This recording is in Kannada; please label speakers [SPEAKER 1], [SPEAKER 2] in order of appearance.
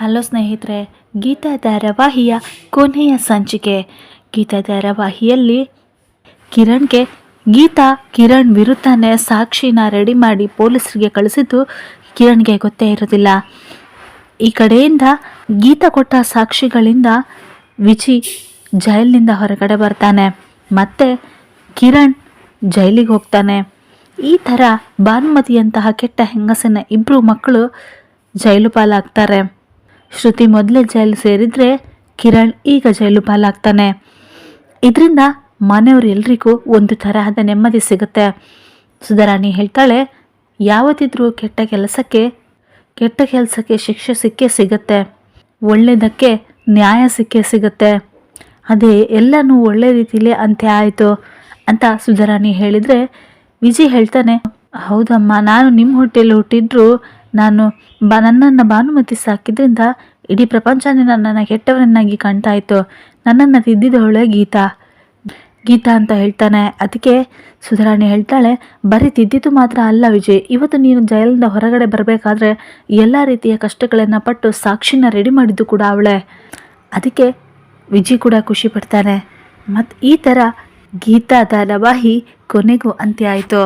[SPEAKER 1] ಹಲೋ ಸ್ನೇಹಿತರೆ, ಗೀತಾ ಧಾರಾವಾಹಿಯ ಕೊನೆಯ ಸಂಚಿಕೆ. ಗೀತಾ ಧಾರಾವಾಹಿಯಲ್ಲಿ ಕಿರಣ್ಗೆ ಗೀತಾ ಕಿರಣ್ ವಿರುದ್ಧನೇ ಸಾಕ್ಷಿನ ರೆಡಿ ಮಾಡಿ ಪೊಲೀಸರಿಗೆ ಕಳಿಸಿದ್ದು ಕಿರಣ್ಗೆ ಗೊತ್ತೇ ಇರೋದಿಲ್ಲ ಈ ಕಡೆಯಿಂದ ಗೀತಾ ಕೊಟ್ಟ ಸಾಕ್ಷಿಗಳಿಂದ ವಿಜಿ ಜೈಲಿನಿಂದ ಹೊರಗಡೆ ಬರ್ತಾನೆ. ಮತ್ತೆ ಕಿರಣ್ ಜೈಲಿಗೆ ಹೋಗ್ತಾನೆ. ಈ ಥರ ಭಾನುಮತಿಯಂತಹ ಕೆಟ್ಟ ಹೆಂಗಸಿನ ಇಬ್ಬರು ಮಕ್ಕಳು ಜೈಲು ಪಾಲಾಗ್ತಾರೆ. ಶ್ರುತಿ ಮೊದಲೇ ಜೈಲು ಸೇರಿದ್ರೆ ಕಿರಣ್ ಈಗ ಜೈಲು ಪಾಲಾಗ್ತಾನೆ. ಇದರಿಂದ ಮನೆಯವರೆಲ್ಲರಿಗೂ ಒಂದು ತರಹದ ನೆಮ್ಮದಿ ಸಿಗುತ್ತೆ. ಸುಧಾರಾಣಿ ಹೇಳ್ತಾಳೆ, ಯಾವತ್ತಿದ್ರೂ ಕೆಟ್ಟ ಕೆಲಸಕ್ಕೆ ಕೆಟ್ಟ ಕೆಲಸಕ್ಕೆ ಶಿಕ್ಷೆ ಸಿಕ್ಕೇ ಸಿಗುತ್ತೆ. ಒಳ್ಳೆಯದಕ್ಕೆ ನ್ಯಾಯ ಸಿಕ್ಕೇ ಸಿಗುತ್ತೆ. ಅದೇ ಎಲ್ಲನೂ ಒಳ್ಳೆ ರೀತಿಲೇ ಅಂತ್ಯ ಆಯಿತು ಅಂತ ಸುಧಾರಾಣಿ ಹೇಳಿದರೆ ವಿಜಯ್ ಹೇಳ್ತಾನೆ, ಹೌದಮ್ಮ, ನಾನು ನಿಮ್ಮ ಹೊಟ್ಟೆಯಲ್ಲಿ ಹುಟ್ಟಿದ್ರು ನಾನು ಬ, ನನ್ನನ್ನು ಭಾನುಮತಿ ಸಾಕಿದ್ರಿಂದ ಇಡೀ ಪ್ರಪಂಚನೇ ನನ್ನನ್ನು ಕೆಟ್ಟವನನ್ನಾಗಿ ಕಾಣ್ತಾ ಇತ್ತು ನನ್ನನ್ನು ತಿದ್ದಿದವಳೆ ಗೀತಾ. ಗೀತಾ ಅಂತ ಹೇಳ್ತಾನೆ. ಅದಕ್ಕೆ ಸುಧಾರಾಣಿ ಹೇಳ್ತಾಳೆ, ಬರೀ ತಿದ್ದಿದ್ದು ಮಾತ್ರ ಅಲ್ಲ ವಿಜಯ್, ಇವತ್ತು ನೀನು ಜೈಲಿಂದ ಹೊರಗಡೆ ಬರಬೇಕಾದ್ರೆ ಎಲ್ಲ ರೀತಿಯ ಕಷ್ಟಗಳನ್ನು ಪಟ್ಟು ಸಾಕ್ಷಿನ ರೆಡಿ ಮಾಡಿದ್ದು ಕೂಡ ಅವಳೆ. ಅದಕ್ಕೆ ವಿಜಯ್ ಕೂಡ ಖುಷಿ ಪಡ್ತಾನೆ. ಮತ್ತು ಈ ಥರ ಗೀತಾ ಧಾರಾವಾಹಿ ಕೊನೆಗೂ ಅಂತ್ಯ ಆಯಿತು.